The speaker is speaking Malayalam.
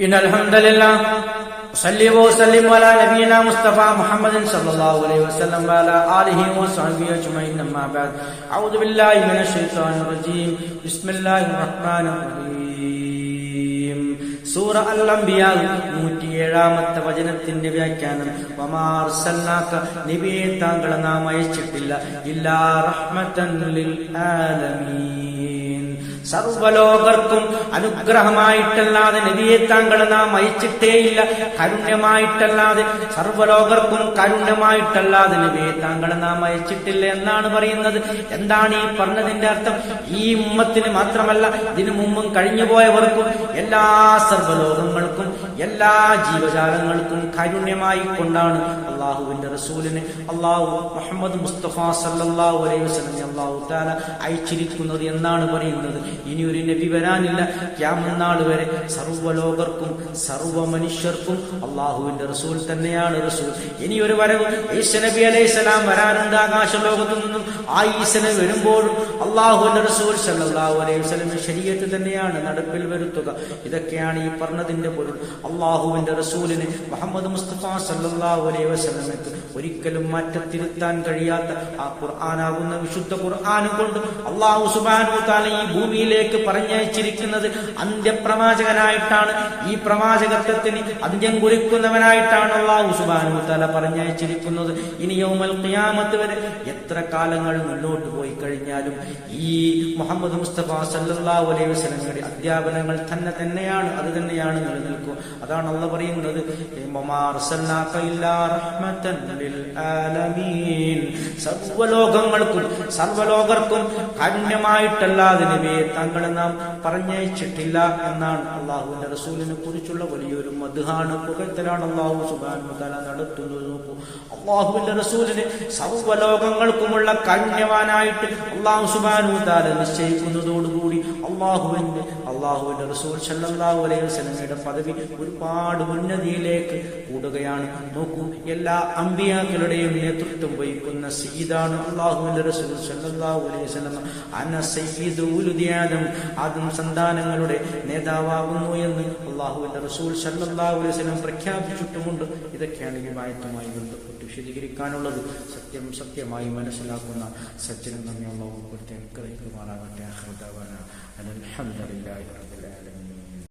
إن الحمد لله صلي وسلم على نبينا مصطفى محمد صلى الله عليه وسلم وعلى آله وصحبه أجمعين أما بعد أعوذ بالله من الشيطان الرجيم بسم الله الرحمن الرحيم സൂറ അൽ അംബിയ നൂറ്റിയേഴാമത്തെ വചനത്തിന്റെ വ്യാഖ്യാനം വമാർസൽനാക്ക നബിയെ താങ്കളെ നാം അയച്ചിട്ടില്ല ഇല്ലാ റഹ്മത്തൻ ലിൽ ആലമീൻ സർവലോകർക്കും അനുഗ്രഹമായിട്ടല്ലാതെ നബിയെ താങ്കൾ നാം അയച്ചിട്ടേയില്ല കരുണ്യമായിട്ടല്ലാതെ സർവലോകർക്കും കരുണ്യമായിട്ടല്ലാതെ നബിയെ താങ്കൾ നാം അയച്ചിട്ടില്ല എന്നാണ് പറയുന്നത്. എന്താണ് ഈ പറഞ്ഞതിന്റെ അർത്ഥം? ഈ ഉമ്മത്തിന് മാത്രമല്ല ഇതിനു മുമ്പും കഴിഞ്ഞുപോയവർക്കും എല്ലാ സർവലോകങ്ങൾക്കും എല്ലാ ജീവജാലങ്ങൾക്കും കാരുണ്യമായി കൊണ്ടാണ് അള്ളാഹുവിന്റെ റസൂലിന് അള്ളാഹു മുഹമ്മദ് മുസ്തഫ സല്ലാഹു അലൈഹി വസല്ലം അള്ളാഹു താല അയച്ചിരിക്കുന്നത് എന്നാണ് പറയുന്നത്. ഇനി ഒരു നബി വരാനില്ല. ക്യാമനാൾ വരെ സർവലോകർക്കും സർവ മനുഷ്യർക്കും അള്ളാഹുവിന്റെ റസൂൽ തന്നെയാണ് റസൂൽ. ഇനി ഒരു വരവ് നബി അലൈഹി സ്വലാം വരാനുണ്ട് ആകാശ ലോകത്തു നിന്നും. ആ ഈസന വരുമ്പോഴും അള്ളാഹുവിന്റെ റസൂൽ സല്ലാഹു അലൈഹി വസല്ലം ശരീരത്ത് തന്നെയാണ് നടപ്പിൽ വരുത്തുക. ഇതൊക്കെയാണ് ഈ പറഞ്ഞതിന്റെ പൊരുൾ. അള്ളാഹുവിന്റെ റസൂലിന് മുഹമ്മദ് മുസ്തഫ സല്ലല്ലാഹു അലൈഹി വസല്ലമക്ക് ഒരിക്കലും മാറ്റത്തിരുത്താൻ കഴിയാത്ത ആ ഖുർആനാകുന്ന വിശുദ്ധ ഖുർആാനും കൊണ്ട് അള്ളാഹു സുബാനു താല ഈ ഭൂമിയിലേക്ക് പറഞ്ഞയച്ചിരിക്കുന്നത് അന്ത്യപ്രവാചകനായിട്ടാണ്. ഈ പ്രവാചകത്വത്തിന് അന്ത്യം കുറിക്കുന്നവനായിട്ടാണ് അള്ളാഹു സുബാനു താല പറഞ്ഞയച്ചിരിക്കുന്നത്. ഇനി യൗമൽ ഖിയാമത്ത് വരെ എത്ര കാലങ്ങൾ മുന്നോട്ട് പോയി കഴിഞ്ഞാലും ഈ മുഹമ്മദ് മുസ്തഫ സല്ലല്ലാഹു അലൈഹി വസല്ലമയുടെ അധ്യാപനങ്ങൾ തന്നെ തന്നെയാണ് അത് തന്നെയാണ് നിലനിൽക്കുക. അതാണ് അള്ള പറയുന്നത് വമാ സർവലോകർക്കും കാരുണ്യമായിട്ടല്ലാതെ നബിയെ താങ്കളെ നാം പറഞ്ഞയച്ചിട്ടില്ല എന്നാണ് അള്ളാഹുവിന്റെ റസൂലിനെ കുറിച്ചുള്ള വലിയൊരു മധുഹാണ് പുകഴ്ത്തലാണ് അള്ളാഹു സുബാൻ മുതല നടത്തുന്നത്. നോക്കൂ അള്ളാഹുവിന്റെ റസൂലിന് സർവലോകങ്ങൾക്കുമുള്ള കന്യവാനായിട്ട് അള്ളാഹു സുബാനു താല നിശ്ചയിക്കുന്നതോടുകൂടി അള്ളാഹുവിന്റെ അള്ളാഹുവിന്റെ റസൂൽ സല്ലല്ലാഹു അലൈഹി വസല്ലമയുടെ പദവി ഒരുപാട് ഉന്നതിയിലേക്ക് കൂടുകയാണ്. നോക്കൂ എല്ലാ അമ്പിയാക്കളുടെയും നേതൃത്വം വഹിക്കുന്ന സയ്യിദാണ് അള്ളാഹുവിന്റെ റസൂൽ സല്ലല്ലാഹു അലൈഹി വസല്ലം. അന ആദം. സന്താനങ്ങളുടെ നേതാവാകുന്നു എന്ന് അള്ളാഹുവിന്റെ റസൂൽ സല്ലല്ലാഹു പ്രഖ്യാപിച്ചിട്ടുമുണ്ട്. ഇതൊക്കെയാണ് ഈ വായത്തുമായി ബന്ധപ്പെട്ട് വിശദീകരിക്കാനുള്ളത്. സത്യം സത്യമായി മനസ്സിലാക്കുന്ന സജ്ജനം തന്നെ അള്ളാഹു ഉൾപ്പെടുത്തി അനുഗ്രഹിക്കുമാറാകട്ടെ. റബ്ബിൽ ആലമീൻ.